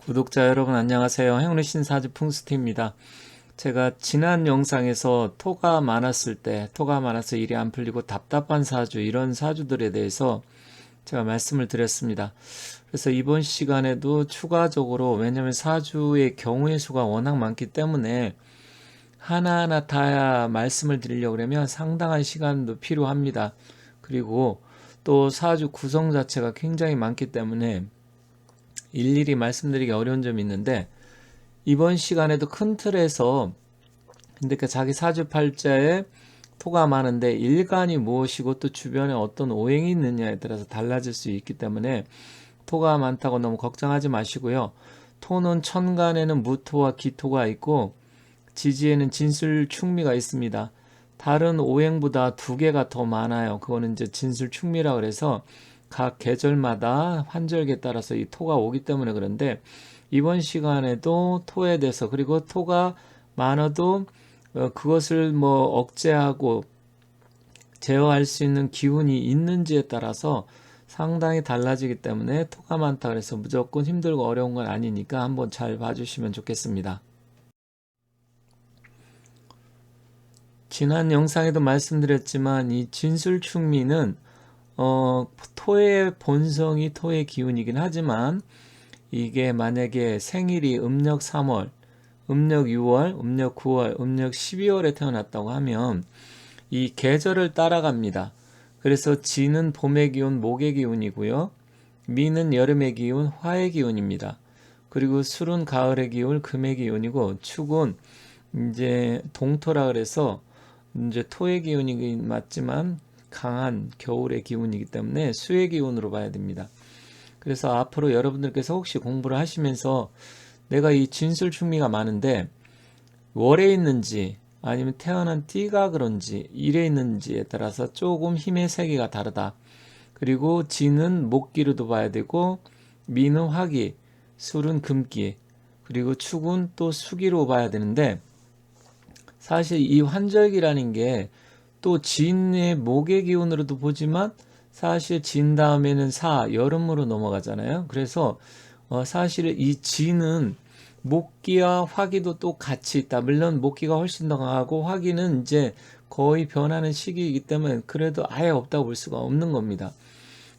구독자 여러분 안녕하세요. 행운의 신사주 풍수티입니다. 제가 지난 영상에서 토가 많았을 때, 토가 많아서 일이 안 풀리고 답답한 사주, 이런 사주들에 대해서 제가 말씀을 드렸습니다. 그래서 이번 시간에도 추가적으로, 왜냐하면 사주의 경우의 수가 워낙 많기 때문에 하나하나 다 말씀을 드리려고 그러면 상당한 시간도 필요합니다. 그리고 또 사주 구성 자체가 굉장히 많기 때문에 일일이 말씀드리기 어려운 점이 있는데 이번 시간에도 큰 틀에서 근데 그 자기 사주팔자에 많은데 일간이 무엇이고 또 주변에 어떤 오행이 있느냐에 따라서 달라질 수 있기 때문에 토가 많다고 너무 걱정하지 마시고요. 토는 천간에는 무토와 기토가 있고 지지에는 진술 충미가 있습니다. 다른 오행보다 두 개가 더 많아요. 그거는 이제 진술 충미라 그래서 각 계절마다 환절기에 따라서 이 토가 오기 때문에 그런데 이번 시간에도 토에 대해서 그리고 토가 많아도 어, 그것을 뭐 억제하고 제어할 수 있는 기운이 있는지에 따라서 상당히 달라지기 때문에 토가 많다 그래서 무조건 힘들고 어려운 건 아니니까 한번 잘 봐주시면 좋겠습니다. 지난 영상에도 말씀드렸지만 이 진술충미는 어, 토의 본성이 토의 기운이긴 하지만 이게 만약에 생일이 음력 3월, 음력 6월, 음력 9월, 음력 12월에 태어났다고 하면 이 계절을 따라갑니다. 그래서 지는 봄의 기운, 목의 기운이고요. 미는 여름의 기운, 화의 기운입니다. 그리고 술은 가을의 기운, 금의 기운이고 축은 이제 동토라 그래서 이제 토의 기운이 맞지만 강한 겨울의 기운이기 때문에 수의 기운으로 봐야 됩니다. 그래서 앞으로 여러분들께서 혹시 공부를 하시면서 내가 이 진술 충미가 많은데 월에 있는지 아니면 태어난 띠가 그런지 일에 있는지에 따라서 조금 힘의 세계가 다르다. 그리고 지는 목기로도 봐야 되고 미는 화기, 술은 금기, 그리고 축은 또 수기로 봐야 되는데 사실 이 환절기라는 게 또 진의 목의 기운으로도 보지만 사실 진 다음에는 사 여름으로 넘어가잖아요. 그래서 어 사실 이 진은 목기와 화기도 또 같이 있다. 물론 목기가 훨씬 더 강하고 화기는 이제 거의 변하는 시기이기 때문에 그래도 아예 없다고 볼 수가 없는 겁니다.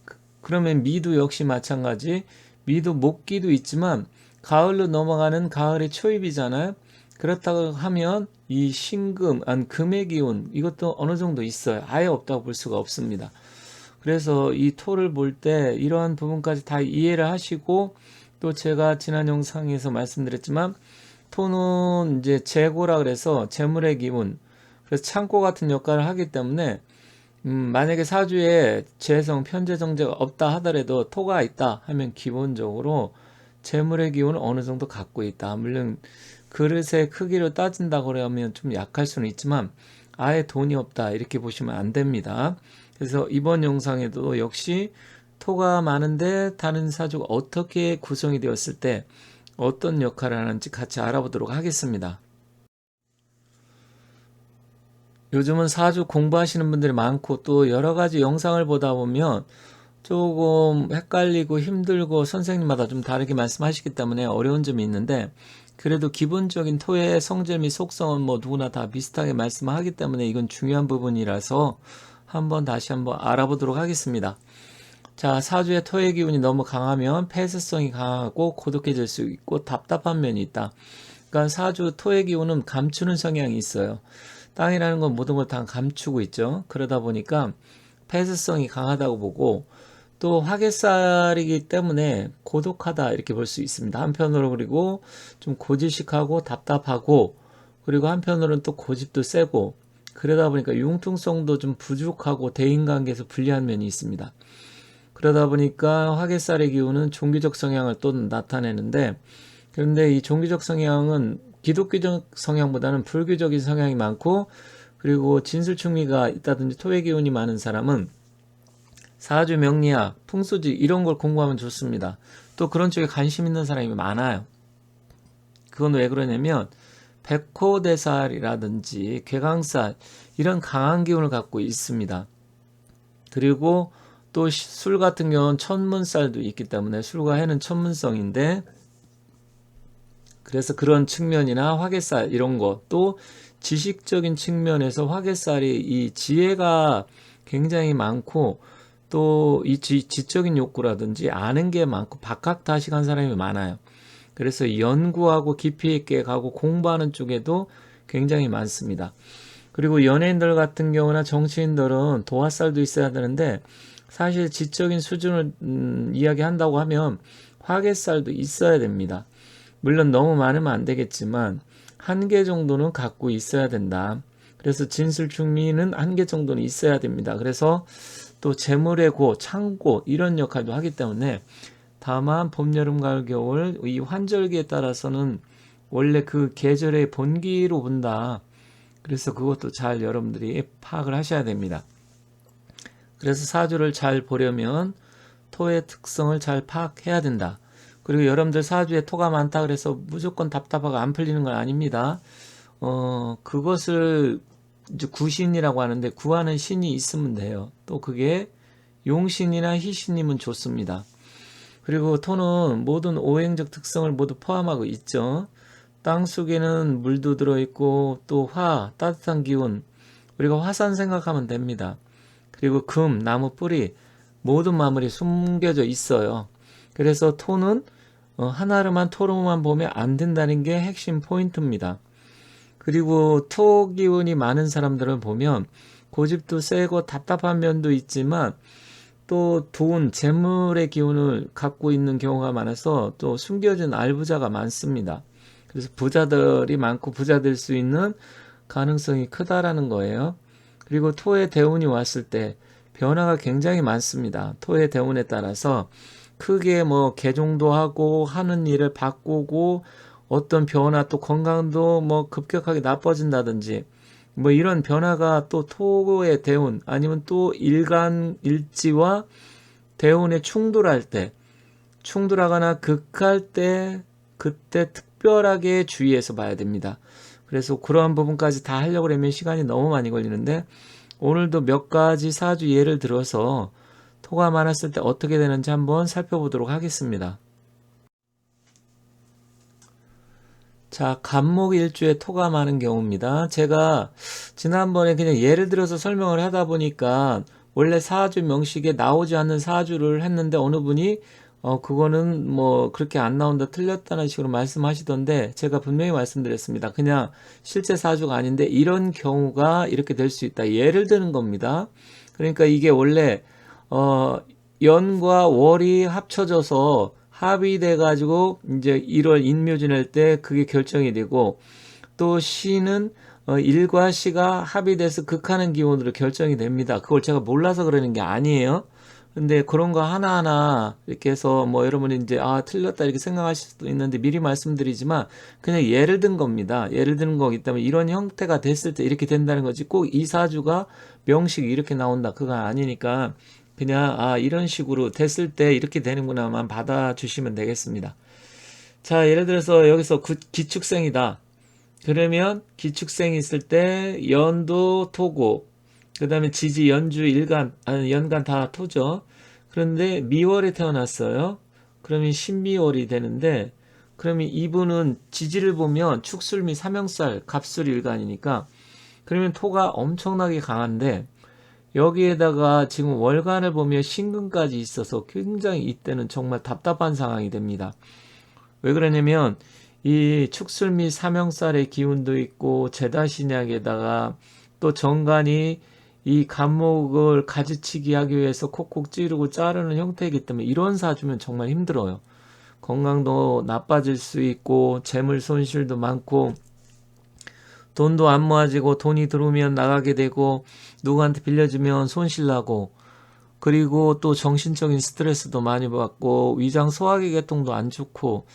그, 그러면 미도 역시 마찬가지. 미도 목기도 있지만 가을로 넘어가는 가을의 초입이잖아요. 그렇다고 하면 이 신금, 안 금의 기운 이것도 어느 정도 있어요. 아예 없다고 볼 수가 없습니다. 그래서 이 토를 볼 때 이러한 부분까지 다 이해를 하시고 또 제가 지난 영상에서 말씀드렸지만 토는 이제 재고라 그래서 재물의 기운 그래서 창고 같은 역할을 하기 때문에 음, 만약에 사주에 재성 편재 정제가 없다 하더라도 토가 있다 하면 기본적으로 재물의 기운을 어느 정도 갖고 있다. 물론 그릇의 크기로 따진다고 그러면 좀 약할 수는 있지만 아예 돈이 없다 이렇게 보시면 안 됩니다. 그래서 이번 영상에도 역시 토가 많은데 다른 사주가 어떻게 구성이 되었을 때 어떤 역할을 하는지 같이 알아보도록 하겠습니다. 요즘은 사주 공부하시는 분들이 많고 또 여러 가지 영상을 보다 보면 조금 헷갈리고 힘들고 선생님마다 좀 다르게 말씀하시기 때문에 어려운 점이 있는데 그래도 기본적인 토의 성질 및 속성은 뭐 누구나 다 비슷하게 말씀하기 때문에 이건 중요한 부분이라서 한번 다시 한번 알아보도록 하겠습니다. 자, 사주의 토의 기운이 너무 강하면 폐쇄성이 강하고 고독해질 수 있고 답답한 면이 있다. 그러니까 사주 토의 기운은 감추는 성향이 있어요. 땅이라는 건 모든 걸 다 감추고 있죠. 그러다 보니까 폐쇄성이 강하다고 보고 또 화개살이기 때문에 고독하다 이렇게 볼 수 있습니다. 한편으로 그리고 좀 고지식하고 답답하고 그리고 한편으로는 또 고집도 세고 그러다 보니까 융통성도 좀 부족하고 대인관계에서 불리한 면이 있습니다. 그러다 보니까 화개살의 기운은 종교적 성향을 또 나타내는데 그런데 이 종교적 성향은 기독교적 성향보다는 불교적인 성향이 많고 그리고 진술충미가 있다든지 토의 기운이 많은 사람은 사주 명리학, 풍수지 이런 걸 공부하면 좋습니다. 또 그런 쪽에 관심 있는 사람이 많아요. 그건 왜 그러냐면 백호대살이라든지 괴강살 이런 강한 기운을 갖고 있습니다. 그리고 또 술 같은 경우는 천문살도 있기 때문에 술과 해는 천문성인데 그래서 그런 측면이나 화개살 이런 것 또 지식적인 측면에서 화개살이 이 지혜가 굉장히 많고 또 이 지적인 욕구라든지 아는 게 많고 박학다식한 사람이 많아요. 그래서 연구하고 깊이 있게 가고 공부하는 쪽에도 굉장히 많습니다. 그리고 연예인들 같은 경우나 정치인들은 도화살도 있어야 되는데 사실 지적인 수준을 음, 이야기한다고 하면 화개살도 있어야 됩니다. 물론 너무 많으면 안 되겠지만 한 개 정도는 갖고 있어야 된다. 그래서 진술 충미는 한 개 정도는 있어야 됩니다. 그래서 또 재물의 고, 창고 이런 역할도 하기 때문에 다만 봄, 여름, 가을, 겨울 이 환절기에 따라서는 원래 그 계절의 본기로 본다. 그래서 그것도 잘 여러분들이 파악을 하셔야 됩니다. 그래서 사주를 잘 보려면 토의 특성을 잘 파악해야 된다. 그리고 여러분들 사주에 토가 많다 그래서 무조건 답답하고 안 풀리는 건 아닙니다. 어, 그것을 이제 구신이라고 하는데 구하는 신이 있으면 돼요. 또 그게 용신이나 희신이면 좋습니다. 그리고 토는 모든 오행적 특성을 모두 포함하고 있죠. 땅 속에는 물도 들어있고 또 화, 따뜻한 기운, 우리가 화산 생각하면 됩니다. 그리고 금, 나무 뿌리, 모든 마물이 숨겨져 있어요. 그래서 토는 어, 하나로만 토로만 보면 안 된다는 게 핵심 포인트입니다. 그리고 토 기운이 많은 사람들을 보면 고집도 세고 답답한 면도 있지만 또 돈, 재물의 기운을 갖고 있는 경우가 많아서 또 숨겨진 알부자가 많습니다. 그래서 부자들이 많고 부자 될 수 있는 가능성이 크다라는 거예요. 그리고 토의 대운이 왔을 때 변화가 굉장히 많습니다. 토의 대운에 따라서 크게 뭐 개종도 하고 하는 일을 바꾸고 어떤 변화 또 건강도 뭐 급격하게 나빠진다든지 뭐 이런 변화가 또 토의 대운 아니면 또 일간 일지와 대운에 충돌할 때 충돌하거나 극할 때 그때 특별하게 주의해서 봐야 됩니다. 그래서 그러한 부분까지 다 하려고 하면 시간이 너무 많이 걸리는데 오늘도 몇 가지 사주 예를 들어서 토가 많았을 때 어떻게 되는지 한번 살펴보도록 하겠습니다. 자, 간목 일주에 토가 많은 경우입니다. 제가 지난번에 그냥 예를 들어서 설명을 하다 보니까 원래 사주 명식에 나오지 않는 사주를 했는데 어느 분이 어, 그거는 뭐 그렇게 안 나온다 틀렸다는 식으로 말씀하시던데 제가 분명히 말씀드렸습니다. 그냥 실제 사주가 아닌데 이런 경우가 이렇게 될 수 있다. 예를 드는 겁니다. 그러니까 이게 원래 어, 연과 월이 합쳐져서 합의돼 가지고 이제 1월 인묘 지낼 때 그게 결정이 되고 또 시는 어, 일과 시가 합의돼서 극하는 기온으로 결정이 됩니다. 그걸 제가 몰라서 그러는 게 아니에요. 근데 그런 거 하나하나 이렇게 해서 뭐 여러분이 이제 아 틀렸다 이렇게 생각하실 수도 있는데 미리 말씀드리지만 그냥 예를 든 겁니다. 예를 드는 거기 때문에 이런 형태가 됐을 때 이렇게 된다는 거지 꼭 이 사주가 명식이 이렇게 나온다 그거 아니니까 그냥 아 이런 식으로 됐을 때 이렇게 되는구나만 받아주시면 되겠습니다. 자 예를 들어서 여기서 구, 기축생이다. 그러면 기축생이 있을 때 연도 토고 그 다음에 지지, 연주, 일간, 아니, 연간 다 토죠. 그런데 미월에 태어났어요. 그러면 신미월이 되는데, 그러면 이분은 지지를 보면 축술미 삼형살, 갑술 일간이니까, 그러면 토가 엄청나게 강한데, 여기에다가 지금 월간을 보면 신금까지 있어서 굉장히 이때는 정말 답답한 상황이 됩니다. 왜 그러냐면, 이 축술미 삼형살의 기운도 있고, 제다신약에다가 또 정간이 이 감목을 가지치기 하기 위해서 콕콕 찌르고 자르는 형태이기 때문에 이런 사주면 정말 힘들어요. 건강도 나빠질 수 있고 재물 손실도 많고 돈도 안 모아지고 돈이 들어오면 나가게 되고 누구한테 빌려주면 손실 나고 그리고 또 정신적인 스트레스도 많이 받고 위장 소화기 계통도 안 좋고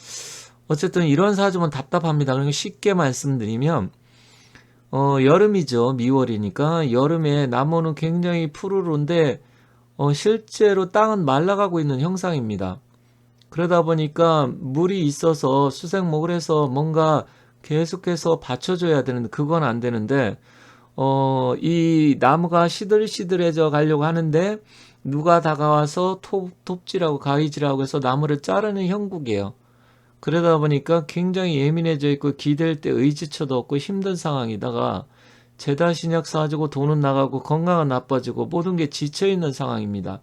어쨌든 이런 사주면 답답합니다. 그러니까 쉽게 말씀드리면 어, 여름이죠. 미월이니까 여름에 나무는 굉장히 푸르른데 어, 실제로 땅은 말라가고 있는 형상입니다. 그러다 보니까 물이 있어서 수색목을 해서 뭔가 계속해서 받쳐줘야 되는데 그건 안 되는데 어, 이 나무가 시들시들해져 가려고 하는데 누가 다가와서 톱, 톱질하고 가위질하고 해서 나무를 자르는 형국이에요. 그러다 보니까 굉장히 예민해져 있고 기댈 때 의지처도 없고 힘든 상황이다가 제다신약 사주고 돈은 나가고 건강은 나빠지고 모든 게 지쳐 있는 상황입니다.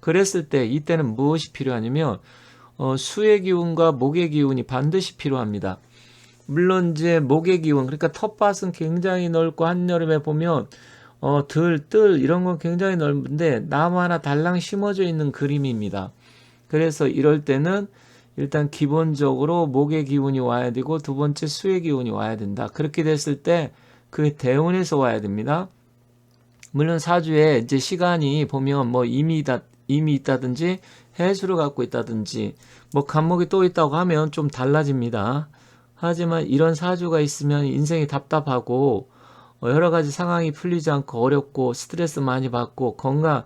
그랬을 때 이때는 무엇이 필요하냐면 어, 수의 기운과 목의 기운이 반드시 필요합니다. 물론 이제 목의 기운 그러니까 텃밭은 굉장히 넓고 한여름에 보면 어, 들, 뜰 이런 건 굉장히 넓은데 나무 하나 달랑 심어져 있는 그림입니다. 그래서 이럴 때는 일단 기본적으로 목의 기운이 와야 되고 두 번째 수의 기운이 와야 된다. 그렇게 됐을 때그 대운에서 와야 됩니다. 물론 사주에 이제 시간이 보면 뭐 이미 있다, 이미 있다든지 해수를 갖고 있다든지 뭐 간목이 또 있다고 하면 좀 달라집니다. 하지만 이런 사주가 있으면 인생이 답답하고 어, 여러 가지 상황이 풀리지 않고 어렵고 스트레스 많이 받고 건강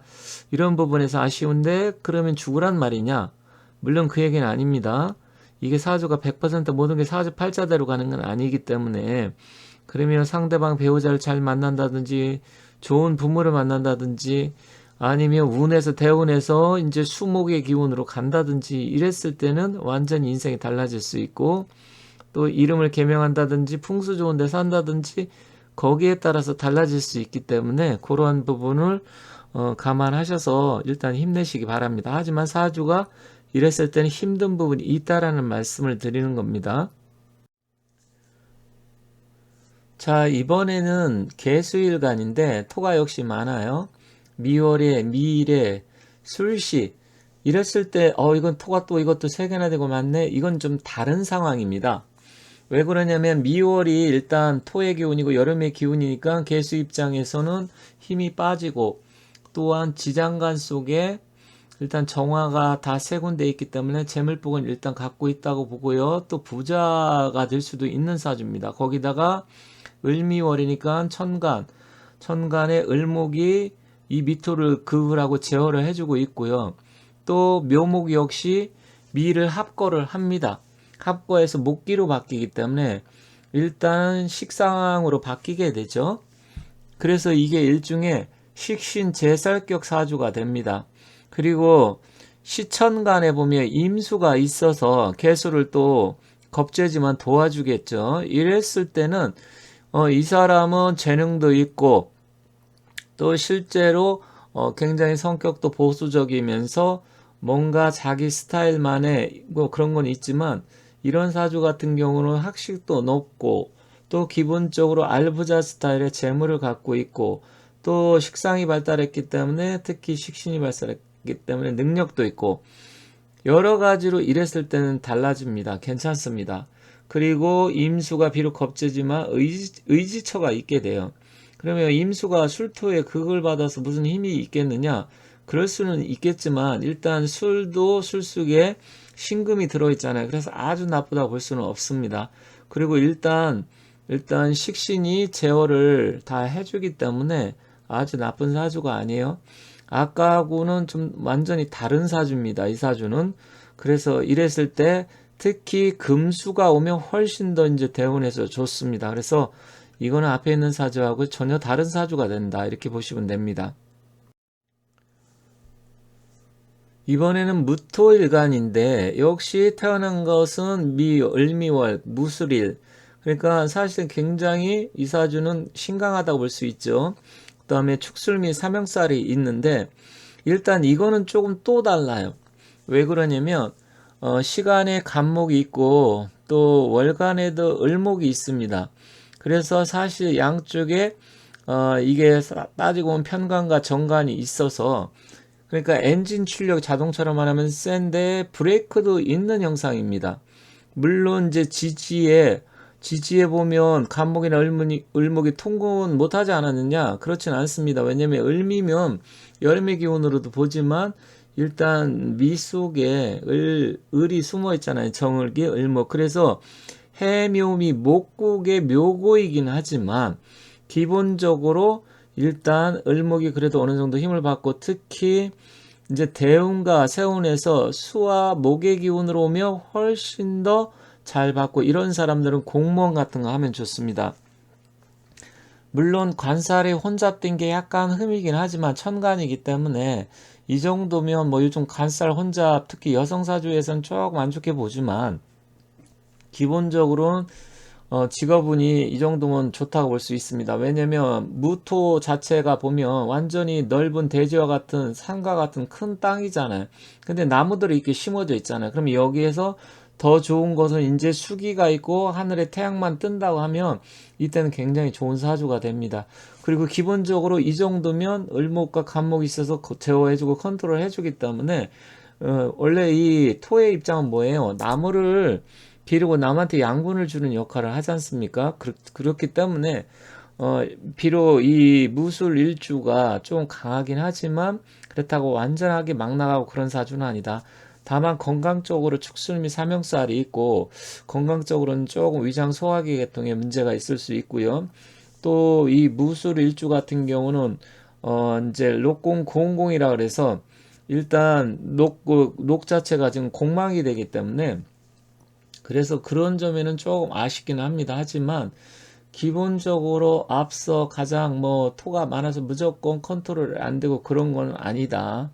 이런 부분에서 아쉬운데 그러면 죽으란 말이냐? 물론 그 얘기는 아닙니다. 이게 사주가 100% 모든 게 사주 팔자대로 가는 건 아니기 때문에 그러면 상대방 배우자를 잘 만난다든지 좋은 부모를 만난다든지 아니면 운에서 대운에서 이제 수목의 기운으로 간다든지 이랬을 때는 완전히 인생이 달라질 수 있고 또 이름을 개명한다든지 풍수 좋은 데 산다든지 거기에 따라서 달라질 수 있기 때문에 그러한 부분을 어, 감안하셔서 일단 힘내시기 바랍니다. 하지만 사주가 이랬을 때는 힘든 부분이 있다라는 말씀을 드리는 겁니다. 자, 이번에는 개수일간인데 토가 역시 많아요. 미월에 미일에 술시 이랬을 때 어 이건 토가 또 이것도 세 개나 되고 많네. 이건 좀 다른 상황입니다. 왜 그러냐면 미월이 일단 토의 기운이고 여름의 기운이니까 개수 입장에서는 힘이 빠지고 또한 지장간 속에 일단 정화가 다 세 군데 있기 때문에 재물복은 일단 갖고 있다고 보고요. 또 부자가 될 수도 있는 사주입니다. 거기다가 을미월이니까 천간, 천간의 을목이 이 미토를 그을하고 제어를 해주고 있고요. 또 묘목 역시 미를 합거를 합니다. 합거에서 목기로 바뀌기 때문에 일단 식상으로 바뀌게 되죠. 그래서 이게 일종의 식신 제살격 사주가 됩니다. 그리고 시천간에 보면 임수가 있어서 개수를 또 겁재지만 도와주겠죠. 이랬을 때는 어, 이 사람은 재능도 있고 또 실제로 어, 굉장히 성격도 보수적이면서 뭔가 자기 스타일만의 뭐 그런 건 있지만 이런 사주 같은 경우는 학식도 높고 또 기본적으로 알부자 스타일의 재물을 갖고 있고 또 식상이 발달했기 때문에 특히 식신이 발달했기 때문에 능력도 있고 여러 가지로 이랬을 때는 달라집니다. 괜찮습니다. 그리고 임수가 비록 겁재지만 의지, 의지처가 있게 돼요. 그러면 임수가 술토에 극을 받아서 무슨 힘이 있겠느냐? 그럴 수는 있겠지만 일단 술도 술 속에 신금이 들어있잖아요. 그래서 아주 나쁘다고 볼 수는 없습니다. 그리고 일단 일단 식신이 제어를 다 해주기 때문에 아주 나쁜 사주가 아니에요. 아까하고는 좀 완전히 다른 사주입니다. 이 사주는 그래서 이랬을 때 특히 금수가 오면 훨씬 더 이제 대운에서 좋습니다. 그래서 이거는 앞에 있는 사주하고 전혀 다른 사주가 된다. 이렇게 보시면 됩니다. 이번에는 무토일간인데 역시 태어난 것은 미, 을미월, 무술일. 그러니까 사실 굉장히 이 사주는 신강하다고 볼 수 있죠. 그 다음에 축술미 삼형살이 있는데 일단 이거는 조금 또 달라요. 왜 그러냐면 어, 시간에 간목이 있고 또 월간에도 을목이 있습니다. 그래서 사실 양쪽에 어, 이게 따지고 보면 편간과 정간이 있어서 그러니까 엔진 출력 자동차로 말하면 센데 브레이크도 있는 형상입니다. 물론 이제 지지에 지지에 보면 간목이나 을목이, 을목이 통근 못하지 않았느냐? 그렇진 않습니다. 왜냐면 을미면 여름의 기온으로도 보지만 일단 미 속에 을, 을이 숨어 있잖아요. 정을기, 을목. 그래서 해묘미 목국의 묘고이긴 하지만 기본적으로 일단 을목이 그래도 어느 정도 힘을 받고 특히 이제 대운과 세운에서 수와 목의 기운으로 오면 훨씬 더 잘 받고 이런 사람들은 공무원 같은 거 하면 좋습니다. 물론 관살이 혼잡된 게 약간 흠이긴 하지만 천간이기 때문에 이 정도면 뭐 요즘 관살 혼잡 특히 여성 사주에선 조금 안 좋게 보지만 기본적으로는 어, 직업운이 이 정도면 좋다고 볼 수 있습니다. 왜냐면 무토 자체가 보면 완전히 넓은 대지와 같은 산과 같은 큰 땅이잖아요. 근데 나무들이 이렇게 심어져 있잖아요. 그럼 여기에서 더 좋은 것은 이제 수기가 있고 하늘에 태양만 뜬다고 하면 이때는 굉장히 좋은 사주가 됩니다. 그리고 기본적으로 이 정도면 을목과 간목이 있어서 거- 제어해주고 컨트롤 해주기 때문에 어, 원래 이 토의 입장은 뭐예요? 나무를 기르고 남한테 양분을 주는 역할을 하지 않습니까? 그렇, 그렇 기 때문에 어, 비록 이 무술 일주가 좀 강하긴 하지만 그렇다고 완전하게 막 나가고 그런 사주는 아니다. 다만 건강적으로 축술 및 사명살이 있고 건강적으로는 조금 위장 소화기 계통에 문제가 있을 수 있고요. 또 이 무술 일주 같은 경우는 어 이제 녹공 공공이라 그래서 일단 녹, 그, 녹 자체가 지금 공망이 되기 때문에 그래서 그런 점에는 조금 아쉽긴 합니다. 하지만 기본적으로 앞서 가장 뭐 토가 많아서 무조건 컨트롤 안 되고 그런 건 아니다.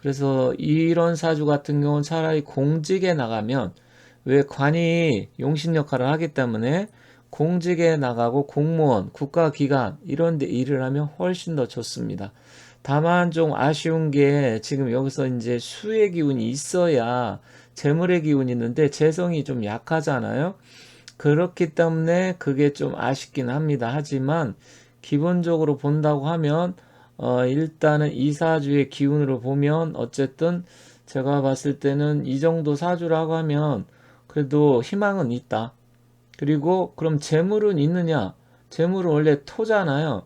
그래서 이런 사주 같은 경우는 차라리 공직에 나가면 왜 관이 용신 역할을 하기 때문에 공직에 나가고 공무원, 국가기관 이런 데 일을 하면 훨씬 더 좋습니다. 다만 좀 아쉬운 게 지금 여기서 이제 수의 기운이 있어야 재물의 기운이 있는데 재성이 좀 약하잖아요. 그렇기 때문에 그게 좀 아쉽긴 합니다. 하지만 기본적으로 본다고 하면 어 일단은 이 사주의 기운으로 보면 어쨌든 제가 봤을 때는 이 정도 사주라고 하면 그래도 희망은 있다. 그리고 그럼 재물은 있느냐? 재물은 원래 토잖아요.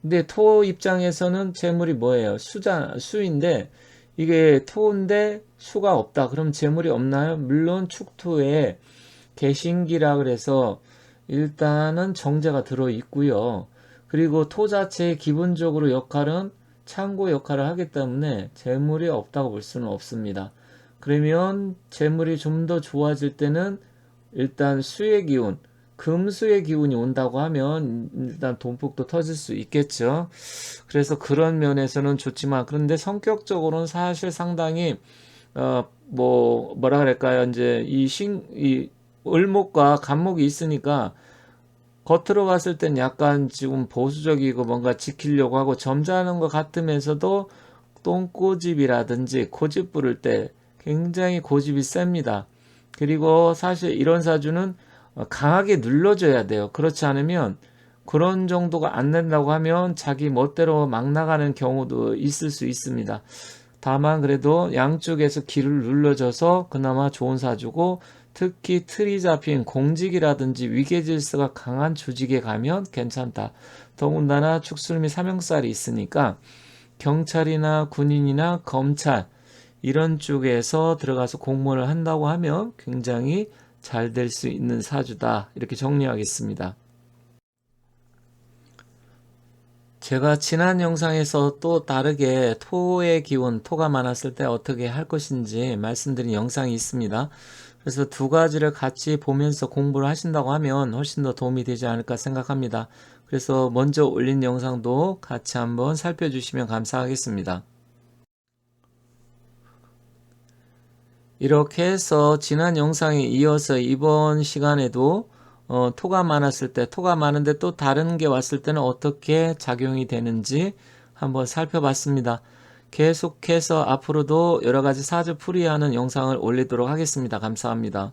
근데 토 입장에서는 재물이 뭐예요? 수자, 수인데 이게 토인데 수가 없다. 그럼 재물이 없나요? 물론 축토에 개신기라 그래서 일단은 정제가 들어 있고요. 그리고 토 자체의 기본적으로 역할은 창고 역할을 하기 때문에 재물이 없다고 볼 수는 없습니다. 그러면 재물이 좀 더 좋아질 때는 일단 수의 기운, 금수의 기운이 온다고 하면 일단 돈복도 터질 수 있겠죠. 그래서 그런 면에서는 좋지만 그런데 성격적으로는 사실 상당히 어 뭐 뭐라 그럴까요? 이제 이신이 을목과 간목이 있으니까 겉으로 봤을 땐 약간 지금 보수적이고 뭔가 지키려고 하고 점잖은 것 같으면서도 똥꼬집이라든지 고집 부를 때 굉장히 고집이 셉니다. 그리고 사실 이런 사주는 어, 강하게 눌러줘야 돼요. 그렇지 않으면 그런 정도가 안 된다고 하면 자기 멋대로 막 나가는 경우도 있을 수 있습니다. 다만 그래도 양쪽에서 길을 눌러줘서 그나마 좋은 사주고 특히 틀이 잡힌 공직이라든지 위계질서가 강한 조직에 가면 괜찮다. 더군다나 축술 및 사명살이 있으니까 경찰이나 군인이나 검찰 이런 쪽에서 들어가서 공무원을 한다고 하면 굉장히 잘 될 수 있는 사주다. 이렇게 정리하겠습니다. 제가 지난 영상에서 또 다르게 토의 기운, 토가 많았을 때 어떻게 할 것인지 말씀드린 영상이 있습니다. 그래서 두 가지를 같이 보면서 공부를 하신다고 하면 훨씬 더 도움이 되지 않을까 생각합니다. 그래서 먼저 올린 영상도 같이 한번 살펴주시면 감사하겠습니다. 이렇게 해서 지난 영상에 이어서 이번 시간에도 어, 토가 많았을 때, 토가 많은데 또 다른 게 왔을 때는 어떻게 작용이 되는지 한번 살펴봤습니다. 계속해서 앞으로도 여러 가지 사주 풀이하는 영상을 올리도록 하겠습니다. 감사합니다.